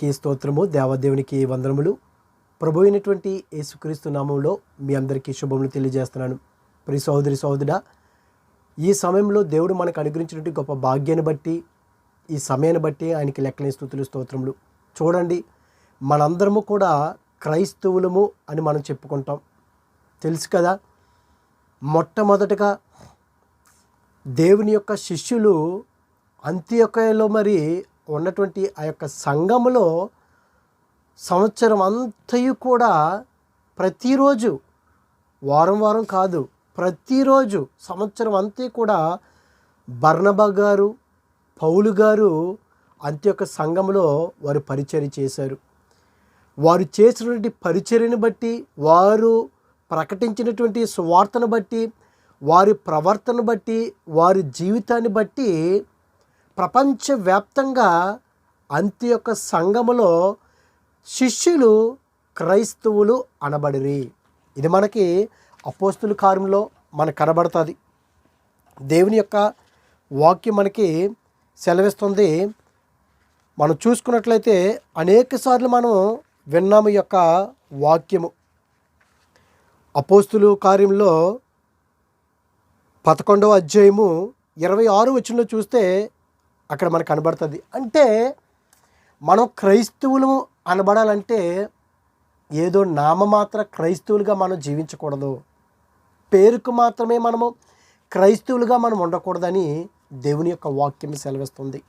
కి స్తోత్రము. దేవదేవునికి వందనములు. ప్రభు అయినటువంటి యేసుక్రీస్తు నామంలో మీ అందరికీ శుభములు తెలియజేస్తున్నాను. ప్రి సహోదరి సహోదరుడా ఈ సమయంలో దేవుడు మనకు అనుగ్రహించినటువంటి గొప్ప భాగ్యాన్ని బట్టి ఈ సమయాన్ని బట్టి ఆయనకి లెక్కలేని స్థుతులు స్తోత్రములు. చూడండి మనందరము కూడా క్రైస్తవులము అని మనం చెప్పుకుంటాం. తెలుసు కదా మొట్టమొదటగా దేవుని యొక్క శిష్యులు అంత్యొకలో మరి ఉన్నటువంటి ఆ యొక్క సంఘములో సంవత్సరం అంతయు కూడా ప్రతిరోజు వారం వారం కాదు ప్రతిరోజు సంవత్సరం అంతా కూడా బర్ణబా గారు పౌలు గారు అంత్యొక సంఘంలో వారు పరిచర్య చేశారు. వారు చేసినటువంటి పరిచర్యను బట్టి వారు ప్రకటించినటువంటి సువార్తను బట్టి వారి ప్రవర్తన బట్టి వారి జీవితాన్ని బట్టి ప్రపంచవ్యాప్తంగా అంత్య యొక్క సంఘములో శిష్యులు క్రైస్తవులు అనబడిరి. ఇది మనకి అపోస్తుల కార్యంలో మనకు కనబడుతుంది. దేవుని యొక్క వాక్యం మనకి సెలవిస్తుంది. మనం చూసుకున్నట్లయితే అనేక సార్లు మనం విన్నాము ఈ యొక్క వాక్యము. అపోస్తులు కార్యంలో పదకొండవ అధ్యాయము ఇరవై ఆరు వచ్చినలో చూస్తే అక్కడ మనకు కనబడుతుంది. అంటే మనం క్రైస్తవులు అనబడాలంటే ఏదో నామమాత్ర క్రైస్తవులుగా మనం జీవించకూడదు. పేరుకు మాత్రమే మనము క్రైస్తవులుగా మనం ఉండకూడదని దేవుని యొక్క వాక్యం సెలవిస్తుంది.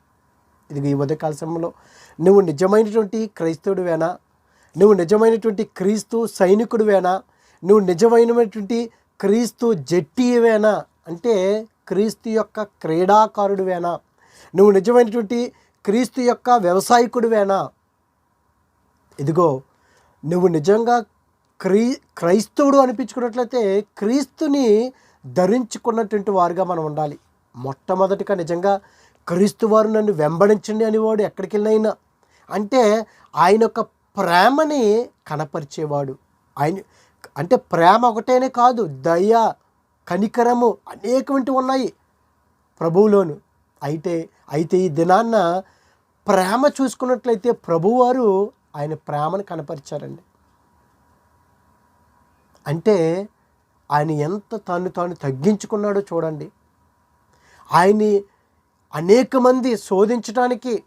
ఇది ఈ ఉదయకాల సమయంలో నువ్వు నిజమైనటువంటి క్రైస్తవుడివేనా? నువ్వు నిజమైనటువంటి క్రీస్తు సైనికుడివేనా? నువ్వు నిజమైనటువంటి క్రీస్తు జట్టివేనా? అంటే క్రీస్తు యొక్క క్రీడాకారుడివేనా? నువ్వు నిజమైనటువంటి క్రీస్తు యొక్క వ్యవసాయకుడివేనా? ఇదిగో నువ్వు నిజంగా క్రీ క్రైస్తవుడు అనిపించుకున్నట్లయితే క్రీస్తుని ధరించుకున్నటువంటి వారుగా మనం ఉండాలి. మొట్టమొదటిగా నిజంగా క్రీస్తు వారు నన్ను వెంబడించండి అనేవాడు ఎక్కడికి వెళ్ళినైనా అంటే ఆయన యొక్క ప్రేమని కనపరిచేవాడు. ఆయన అంటే ప్రేమ ఒకటేనే కాదు దయ కనికరము అనేకమంటి ఉన్నాయి ప్రభువులోను. అయితే అయితే ఈ దినాన్న ప్రేమ చూసుకున్నట్లయితే ప్రభువారు ఆయన ప్రేమను కనపరిచారండి. అంటే ఆయన ఎంత తాను తాను తగ్గించుకున్నాడో చూడండి. ఆయన్ని అనేక మంది శోధించడానికి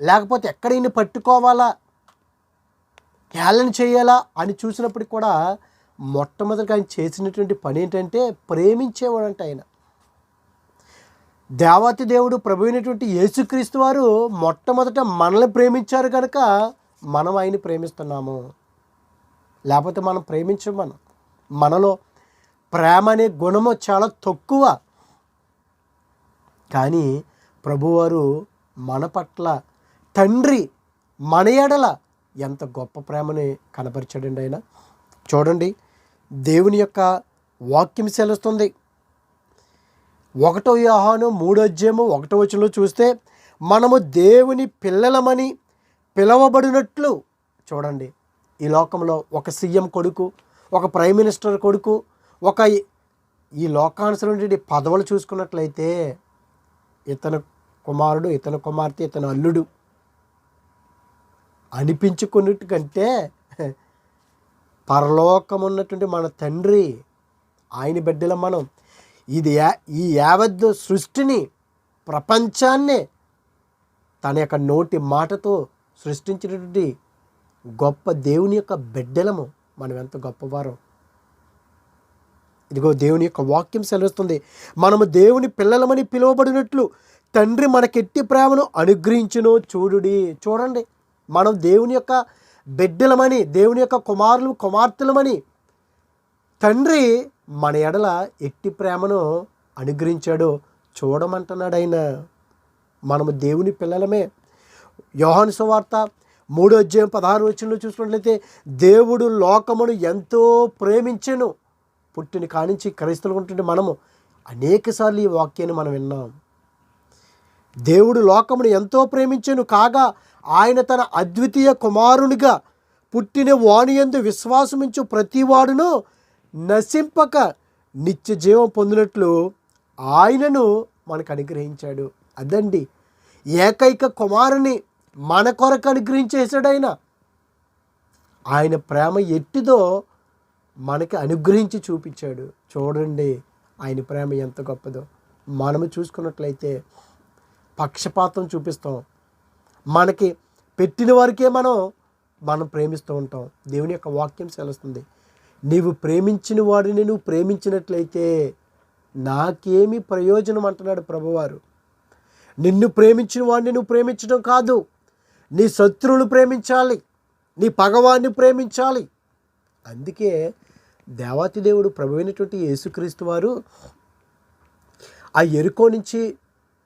లేకపోతే ఎక్కడైనా పట్టుకోవాలా హేళన చేయాలా అని చూసినప్పుడు కూడా మొట్టమొదటిగా ఆయన చేసినటువంటి పని ఏంటంటే ప్రేమించేవాడంట ఆయన. దేవాతి దేవుడు ప్రభు అయినటువంటి యేసుక్రీస్తు వారు మొట్టమొదట మనల్ని ప్రేమించారు కనుక మనం ఆయన్ని ప్రేమిస్తున్నాము. లేకపోతే మనం ప్రేమించం మనం. మనలో ప్రేమ అనే గుణము చాలా తక్కువ. కానీ ప్రభువారు మన పట్ల తండ్రి మన ఎడల ఎంత గొప్ప ప్రేమని కనపరిచాడండి ఆయన. చూడండి దేవుని యొక్క వాక్యం సెలుస్తుంది. ఒకటో యోహాను మూడో అధ్యాయము ఒకటో వచనంలో చూస్తే మనము దేవుని పిల్లలమని పిలవబడినట్లు చూడండి. ఈ లోకంలో ఒక సీఎం కొడుకు ఒక ప్రైమ్ మినిస్టర్ కొడుకు ఒక ఈ లోకానుసరమైన పదవులు చూసుకున్నట్లయితే ఇతను కుమారుడు ఇతని కుమార్తె ఇతను అల్లుడు అనిపించుకున్నట్టు కంటే పరలోకం ఉన్నటువంటి మన తండ్రి ఆయన బిడ్డల మనం. ఇది యా- ఈ యావత్ సృష్టిని ప్రపంచాన్నే తన యొక్క నోటి మాటతో సృష్టించినటువంటి గొప్ప దేవుని యొక్క బిడ్డలము మనం ఎంత గొప్పవారం. ఇదిగో దేవుని యొక్క వాక్యం సెలవుస్తుంది. మనము దేవుని పిల్లలమని పిలువబడినట్లు తండ్రి మనకెట్టి ప్రేమను అనుగ్రహించును చూడుడి. చూడండి మనం దేవుని యొక్క బిడ్డలమని దేవుని యొక్క కుమారులు కుమార్తెలమని తండ్రి మన ఎడల ఎట్టి ప్రేమను అనుగ్రహించాడో చూడమంటున్నాడు ఆయన మనము దేవుని పిల్లలమే. యోహాను సువార్త మూడో అధ్యాయం పదహారు వచ్చినలో చూసుకున్నట్లయితే దేవుడు లోకమును ఎంతో ప్రేమించెను. పుట్టిన కానించి క్రైస్తవులు ఉంటుంటే మనము అనేకసార్లు ఈ వాక్యాన్ని మనం విన్నాం. దేవుడు లోకమును ఎంతో ప్రేమించెను. కాగా ఆయన తన అద్వితీయ కుమారునిగా పుట్టిన వాణియందు విశ్వాసమించు ప్రతివాడును నశింపక నిత్య జీవం పొందినట్లు ఆయనను మనకు అనుగ్రహించాడు. అదండి. ఏకైక కుమారుని మన కొరకు అనుగ్రహించేశాడు ఆయన ఆయన ప్రేమ ఎట్టిదో మనకి అనుగ్రహించి చూపించాడు. చూడండి ఆయన ప్రేమ ఎంత గొప్పదో. మనము చూసుకున్నట్లయితే పక్షపాతం చూపిస్తాం. మనకి పెట్టిన వారికే మనం మనం ప్రేమిస్తూ ఉంటాం. దేవుని యొక్క వాక్యం సెలుస్తుంది నీవు ప్రేమించిన వాడిని నువ్వు ప్రేమించినట్లయితే నాకేమి ప్రయోజనం అంటున్నాడు ప్రభువారు. నిన్ను ప్రేమించిన వాడిని నువ్వు ప్రేమించడం కాదు. నీ శత్రువులు ప్రేమించాలి. నీ పగవాన్ని ప్రేమించాలి. అందుకే దేవాతిదేవుడు దేవుడు ప్రభువైనటువంటి యేసుక్రీస్తు వారు ఆ ఎరుకో నుంచి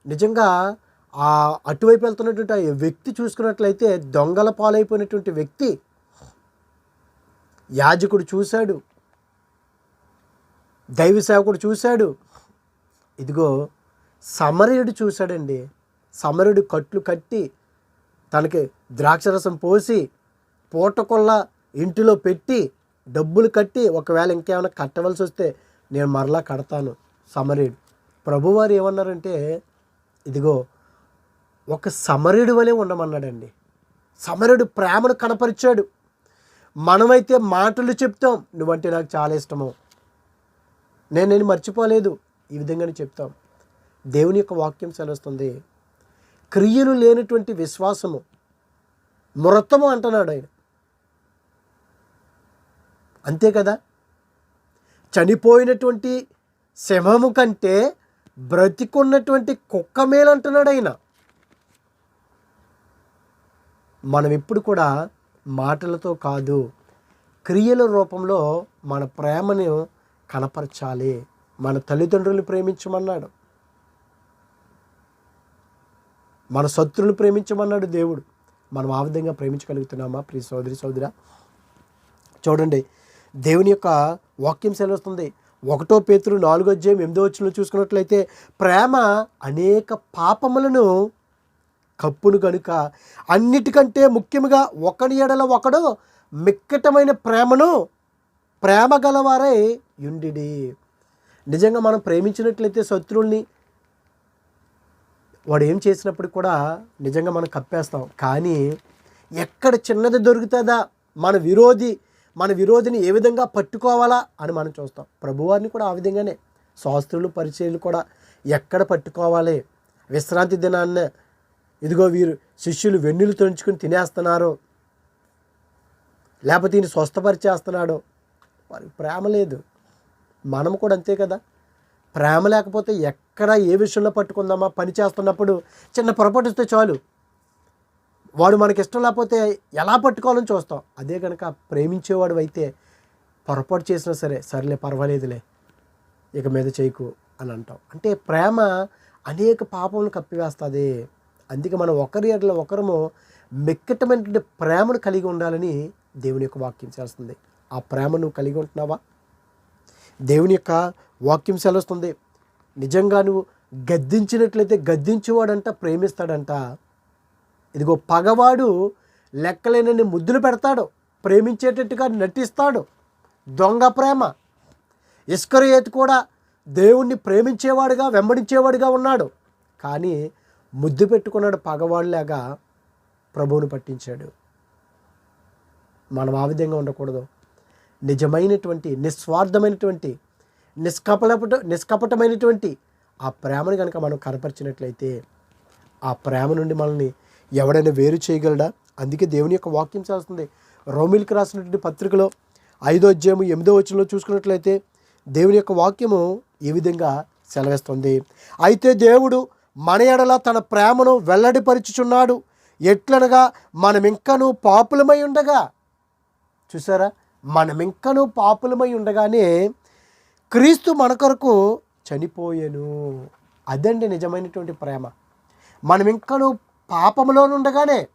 నిజంగా ఆ అటువైపు వెళ్తున్నటువంటి ఆ వ్యక్తి చూసుకున్నట్లయితే దొంగల పాలైపోయినటువంటి వ్యక్తి యాజకుడు చూశాడు. దైవ సేవకుడు చూశాడు. ఇదిగో సమరయుడు చూశాడండి. సమరుడు కట్లు కట్టి తనకి ద్రాక్షరసం పోసి పూటకొల్ల ఇంటిలో పెట్టి డబ్బులు కట్టి ఒకవేళ ఇంకేమైనా కట్టవలసి వస్తే నేను మరలా కడతాను సమరీడు ప్రభువారు ఏమన్నారంటే ఇదిగో ఒక సమరుడు వలె ఉండమన్నాడండి. సమరుడు ప్రేమను కనపరిచాడు. మనమైతే మాటలు చెప్తాం. నువ్వంటే నాకు చాలా ఇష్టము. నేను నేను మర్చిపోలేదు. ఈ విధంగానే చెప్తాం. దేవుని యొక్క వాక్యం సెలవుస్తుంది. క్రియలు లేనటువంటి విశ్వాసము మృతము అంటున్నాడు ఆయన. అంతే కదా? చనిపోయినటువంటి శవము కంటే బ్రతికున్నటువంటి కుక్క మేలు అంటున్నాడు ఆయన. మనం ఎప్పుడు కూడా మాటలతో కాదు క్రియల రూపంలో మన ప్రేమను కనపరచాలి. మన తల్లిదండ్రులు ప్రేమించమన్నాడు. మన శత్రువులు ప్రేమించమన్నాడు దేవుడు. మనం ఆ విధంగా ప్రేమించగలుగుతున్నామా? ప్రియ సోదరి సోదరా? చూడండి దేవుని యొక్క వాక్యం సెలవుస్తుంది. ఒకటో పేతురు నాలుగో అధ్యాయం ఎనిమిదో వచ్చిన చూసుకున్నట్లయితే ప్రేమ అనేక పాపములను కప్పును కనుక అన్నిటికంటే ముఖ్యంగా ఒకని ఎడల ఒకడు మిక్కటమైన ప్రేమను ప్రేమ గలవారై యుండి నిజంగా మనం ప్రేమించినట్లయితే శత్రువుల్ని వాడు ఏం చేసినప్పుడు కూడా నిజంగా మనం కప్పేస్తాం. కానీ ఎక్కడ చిన్నది దొరుకుతుందా? మన విరోధి మన విరోధిని ఏ విధంగా పట్టుకోవాలా అని మనం చూస్తాం. ప్రభువారిని కూడా ఆ విధంగానే శాస్త్రులు పరిచయాలు కూడా ఎక్కడ పట్టుకోవాలి? విశ్రాంతి దినాన్న ఇదిగో వీరు శిష్యులు వెన్నులు తుంచుకుని తినేస్తున్నారు. లేకపోతే ఈయన స్వస్థపరిచేస్తున్నాడు. వారికి ప్రేమ లేదు. మనం కూడా అంతే కదా. ప్రేమ లేకపోతే ఎక్కడ ఏ విషయంలో పట్టుకుందామా? పని చేస్తున్నప్పుడు చిన్న పొరపాటు వస్తే చాలు. వాడు మనకి ఇష్టం లేకపోతే ఎలా పట్టుకోవాలని చూస్తాం. అదే కనుక ప్రేమించేవాడు అయితే పొరపాటు చేసినా సరే సర్లే పర్వాలేదులే ఇక మీద చేయకు అని అంటాం. అంటే ప్రేమ అనేక పాపములు కప్పివేస్తుంది. అందుకే మనం ఒకరి ఎడల ఒకరము మెక్కటమైనటువంటి ప్రేమను కలిగి ఉండాలని దేవుని యొక్క వాక్యం చేస్తుంది. ఆ ప్రేమ నువ్వు కలిగి ఉంటున్నావా? దేవుని యొక్క వాక్యం సెలవుస్తుంది నిజంగా నువ్వు గద్దించినట్లయితే గద్దించేవాడంట ప్రేమిస్తాడంట. ఇదిగో పగవాడు లెక్కలేనని ముద్దులు పెడతాడు ప్రేమించేటట్టుగా నటిస్తాడు. దొంగ ప్రేమ. ఇస్కరయేతు కూడా దేవుణ్ణి ప్రేమించేవాడుగా వెంబడించేవాడుగా ఉన్నాడు. కానీ ముద్దు పెట్టుకున్నాడు పగవాడిలాగా ప్రభువును పట్టించాడు. మనం ఆ విధంగా ఉండకూడదు. నిజమైనటువంటి నిస్వార్థమైనటువంటి నిష్కపట నిష్కపటమైనటువంటి ఆ ప్రేమను కనుక మనం కనపరిచినట్లయితే ఆ ప్రేమ నుండి మనల్ని ఎవడైనా వేరు చేయగలడా? అందుకే దేవుని యొక్క వాక్యం చేస్తుంది రోమిల్కి రాసినటువంటి పత్రికలో ఐదో అధ్యాయము ఎనిమిదో వచనంలో చూసుకున్నట్లయితే దేవుని యొక్క వాక్యము ఈ విధంగా సెలవిస్తుంది. అయితే దేవుడు మన ఎడల తన ప్రేమను వెల్లడిపరుచుచున్నాడు. ఎట్లనగా మనమింకను పాపులమై ఉండగా. చూసారా? మనమింకను పాపులమై ఉండగానే క్రీస్తు మన కొరకు చనిపోయాను. అదండి నిజమైనటువంటి ప్రేమ. మనం ఇంకను ఉండగానే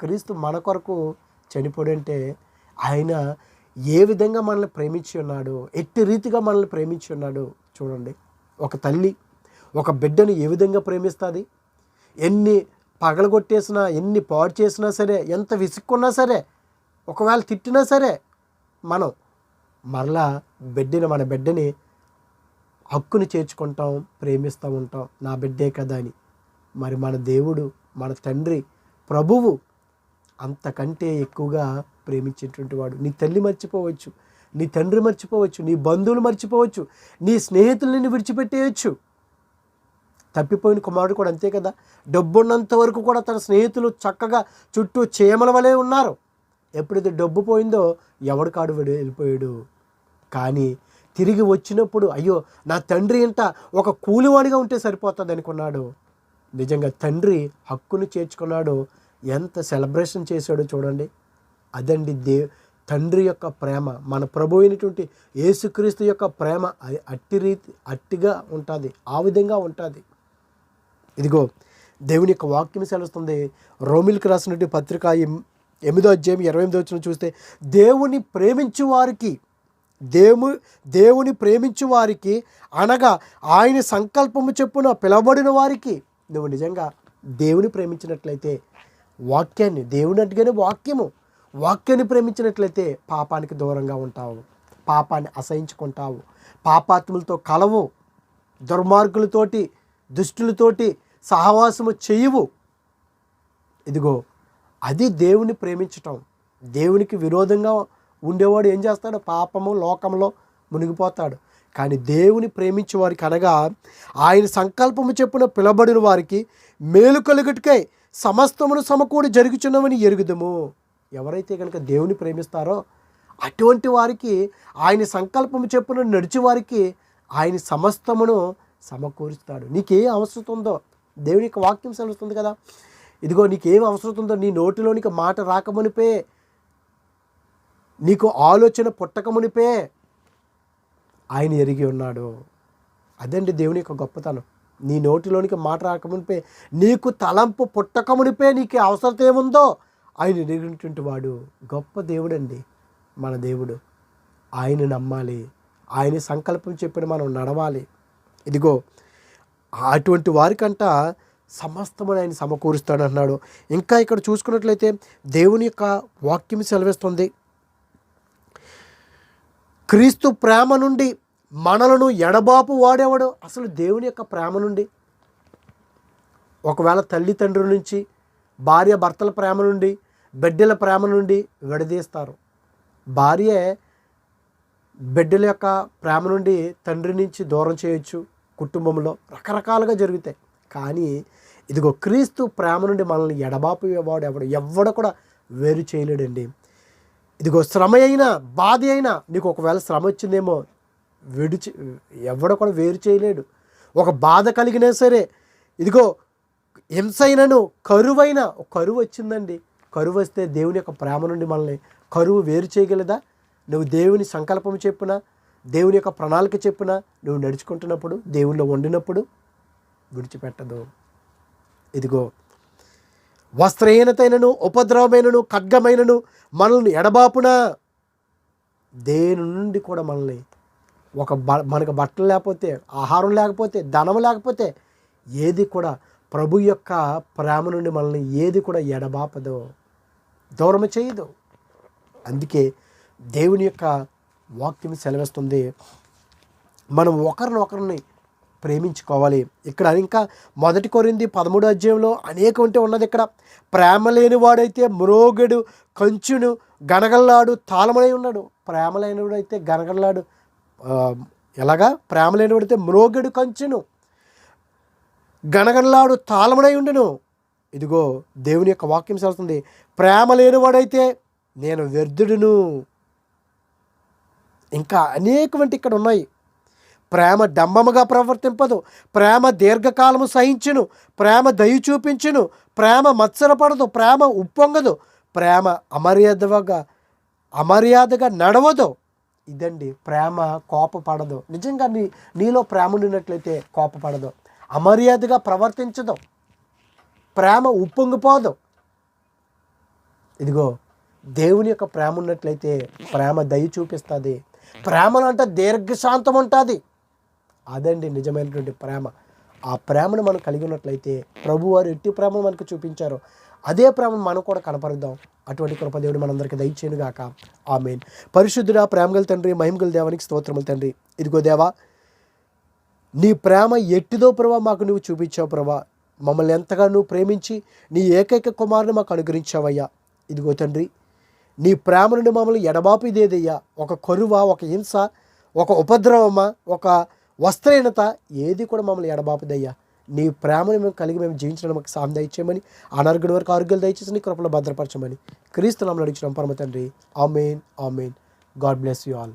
క్రీస్తు మన కొరకు చనిపోడంటే ఆయన ఏ విధంగా మనల్ని ప్రేమించి ఉన్నాడు ఎట్టి రీతిగా మనల్ని ప్రేమించి ఉన్నాడు చూడండి. ఒక తల్లి ఒక బిడ్డను ఏ విధంగా ప్రేమిస్తుంది? ఎన్ని పగలగొట్టేసినా ఎన్ని పాడు చేసినా సరే ఎంత విసుక్కున్నా సరే ఒకవేళ తిట్టినా సరే మనం మరలా బిడ్డని మన బిడ్డని హక్కుని చేర్చుకుంటాం ప్రేమిస్తూ ఉంటాం. నా బిడ్డే కదా అని. మరి మన దేవుడు మన తండ్రి ప్రభువు అంతకంటే ఎక్కువగా ప్రేమించేటువంటి వాడు. నీ తల్లి మర్చిపోవచ్చు నీ తండ్రి మర్చిపోవచ్చు నీ బంధువులు మర్చిపోవచ్చు నీ స్నేహితులని విడిచిపెట్టేయచ్చు. తప్పిపోయిన కుమారుడు కూడా అంతే కదా. డబ్బున్నంత వరకు కూడా తన స్నేహితులు చక్కగా చుట్టూ చీమల వలె ఉన్నారు. ఎప్పుడైతే డబ్బు పోయిందో ఎవడు కాడు వెళ్ళిపోయాడు? కానీ తిరిగి వచ్చినప్పుడు అయ్యో నా తండ్రి ఇంట ఒక కూలివాడిగా ఉంటే సరిపోతుంది అనుకున్నాడు. నిజంగా తండ్రి హక్కును చేర్చుకున్నాడు. ఎంత సెలబ్రేషన్ చేశాడో చూడండి. అదండి దే తండ్రి యొక్క ప్రేమ. మన ప్రభు అయినటువంటి యేసుక్రీస్తు యొక్క ప్రేమ అది అట్టి రీతి అట్టిగా ఉంటుంది. ఆ విధంగా ఉంటుంది. ఇదిగో దేవుని యొక్క వాక్యం సెలవుస్తుంది. రోమిల్కి రాసినటువంటి పత్రిక ఎం- ఎనిమిదో అధ్యాయం ఇరవై ఎనిమిదో వచ్చిన చూస్తే దేవుని ప్రేమించు వారికి దేవు దేవుని ప్రేమించు వారికి అనగా ఆయన సంకల్పము చెప్పున పిలవబడిన వారికి. నువ్వు నిజంగా దేవుని ప్రేమించినట్లయితే వాక్యాన్ని దేవుని అట్టుగానే వాక్యము వాక్యాన్ని ప్రేమించినట్లయితే పాపానికి దూరంగా ఉంటావు. పాపాన్ని అసహించుకుంటావు. పాపాత్ములతో కలవు. దుర్మార్గులతోటి దుష్టులతోటి సహవాసము చేయవు. ఇదిగో అది దేవుని ప్రేమించటం. దేవునికి విరోధంగా ఉండేవాడు ఏం చేస్తాడు? పాపము లోకంలో మునిగిపోతాడు. కానీ దేవుని ప్రేమించే వారికి అనగా ఆయన సంకల్పము చెప్పున పిలబడిన వారికి మేలు కలుగుటకై సమస్తమును సమకూడి జరుగుచున్నవని ఎరుగుదము. ఎవరైతే కనుక దేవుని ప్రేమిస్తారో అటువంటి వారికి ఆయన సంకల్పము చెప్పున నడిచి వారికి ఆయన సమస్తమును సమకూరుస్తాడు. నీకేం అవసరం ఉందో దేవుని యొక్క వాక్యం సెలవుస్తుంది కదా. ఇదిగో నీకేం అవసరం ఉందో నీ నోటిలోనికి మాట రాకమునిపే నీకు ఆలోచన పుట్టకమునిపే ఆయన ఎరిగి ఉన్నాడు. అదండి దేవుని యొక్క గొప్పతనం. నీ నోటిలోనికి మాట రాకమునిపే నీకు తలంపు పుట్టకమునిపే నీకు అవసరం ఏముందో ఆయన ఎరిగినటువంటి వాడు గొప్ప దేవుడండి మన దేవుడు. ఆయన నమ్మాలి. ఆయన సంకల్పం చెప్పిన మనం నడవాలి. ఇదిగో అటువంటి వారికంట సమస్తమని ఆయన సమకూరుస్తాడు అన్నాడు ఇంకా ఇక్కడ చూసుకున్నట్లయితే దేవుని యొక్క వాక్యం సెలవిస్తుంది. క్రీస్తు ప్రేమ నుండి మనలను ఎడబాపు వాడేవాడు అసలు దేవుని యొక్క ప్రేమ నుండి. ఒకవేళ తల్లిదండ్రుల నుంచి భార్య భర్తల ప్రేమ నుండి బిడ్డల ప్రేమ నుండి విడదీస్తారు. భార్య బిడ్డల యొక్క ప్రేమ నుండి తండ్రి నుంచి దూరం చేయొచ్చు. కుటుంబంలో రకరకాలుగా జరుగుతాయి. కానీ ఇదిగో క్రీస్తు ప్రేమ నుండి మనల్ని ఎడబాపు వాడు ఎవడు? ఎవడ కూడా వేరు చేయలేడండి. ఇదిగో శ్రమ అయినా బాధ అయినా నీకు ఒకవేళ శ్రమ వచ్చిందేమో విడిచి ఎవడ కూడా వేరు చేయలేడు. ఒక బాధ కలిగినా సరే ఇదిగో హింస అయినను కరువైన ఒక కరువు వచ్చిందండి. కరువు వస్తే దేవుని యొక్క ప్రేమ నుండి మనల్ని కరువు వేరు చేయగలదా? నువ్వు దేవుని సంకల్పం చెప్పున దేవుని యొక్క ప్రణాళిక చెప్పిన నువ్వు నడుచుకుంటున్నప్పుడు దేవుళ్ళు వండినప్పుడు విడిచిపెట్టదు. ఇదిగో వస్త్రహీనతైనను ఉపద్రవమైనను ఖడ్గమైనను మనల్ని ఎడబాపున దేని నుండి కూడా మనల్ని ఒక బ మనకు బట్టలు లేకపోతే ఆహారం లేకపోతే ధనం లేకపోతే ఏది కూడా ప్రభు యొక్క ప్రేమ నుండి మనల్ని ఏది కూడా ఎడబాపదో దూరం చేయదు. అందుకే దేవుని యొక్క వాక్యం సెలవిస్తుంది. మనం ఒకరినొకరిని ప్రేమించుకోవాలి. ఇక్కడ ఇంకా మొదటి కొరింది పదమూడు అధ్యాయంలో అనేక ఉంటే ఉన్నది ఇక్కడ. ప్రేమ లేని వాడైతే మ్రోగడు కంచును గనగల్లాడు తాళమలై ఉన్నాడు. ప్రేమ లేనివాడైతే గనగల్లాడు ఎలాగా? ప్రేమ లేనివాడైతే మ్రోగడు కంచును గనగనలాడు తాళమడై ఉండును. ఇదిగో దేవుని యొక్క వాక్యం సెలుస్తుంది ప్రేమ లేనివాడైతే నేను వ్యర్థుడును. ఇంకా అనేకమంటి ఇక్కడ ఉన్నాయి. ప్రేమ డంబముగా ప్రవర్తింపదు. ప్రేమ దీర్ఘకాలము సహించును. ప్రేమ దయ చూపించును. ప్రేమ మత్సరపడదు ప్రేమ ఉప్పొంగదు. ప్రేమ అమర్యాదగా అమర్యాదగా నడవదు. ఇదండి ప్రేమ కోపపడదు. నిజంగా నీ నీలో ప్రేమ ఉన్నట్లయితే కోపపడదు. అమర్యాదగా ప్రవర్తించదు. ప్రేమ ఉప్పొంగిపోదు. ఇదిగో దేవుని యొక్క ప్రేమ ఉన్నట్లయితే ప్రేమ దయ చూపిస్తుంది. ప్రేమలో అంటే దీర్ఘశాంతం ఉంటుంది అదండి నిజమైనటువంటి ప్రేమ. ఆ ప్రేమను మనం కలిగి ఉన్నట్లయితే ప్రభువారు ఎట్టి ప్రేమను మనకు చూపించారో అదే ప్రేమను మనం కూడా కనపరుద్దాం. అటువంటి కృపదేవుడు మనందరికీ దయచేయను గాక ఆమెన్. పరిశుద్ధుడా ప్రేమగల తండ్రి మహిమగల దేవానికి స్తోత్రములు తండ్రి. ఇదిగో దేవా నీ ప్రేమ ఎట్టిదో ప్రభా మాకు నువ్వు చూపించావు ప్రభా. మమ్మల్ని ఎంతగా నువ్వు ప్రేమించి నీ ఏకైక కుమారుని మాకు అనుగ్రహించావయ్యా. ఇదిగో తండ్రి నీ ప్రేమ నుండి మమ్మల్ని ఎడబాపిదేదయ్యా ఒక కరువ ఒక హింస ఒక ఉపద్రవమా ఒక వస్త్రహీనత ఏది కూడా మమ్మల్ని ఎడబాపుదయ్యా. నీ ప్రేమను మేము కలిగి మేము జీవించడం మాకు సాయం దయచేయమని అనారోగ్యం వరకు ఆరోగ్యాలు దయచేసి నీ కృపలో భద్రపరచమని క్రీస్తు నమ్మలు అడిగిన పరమ తండ్రి. Amen amen. God bless you all.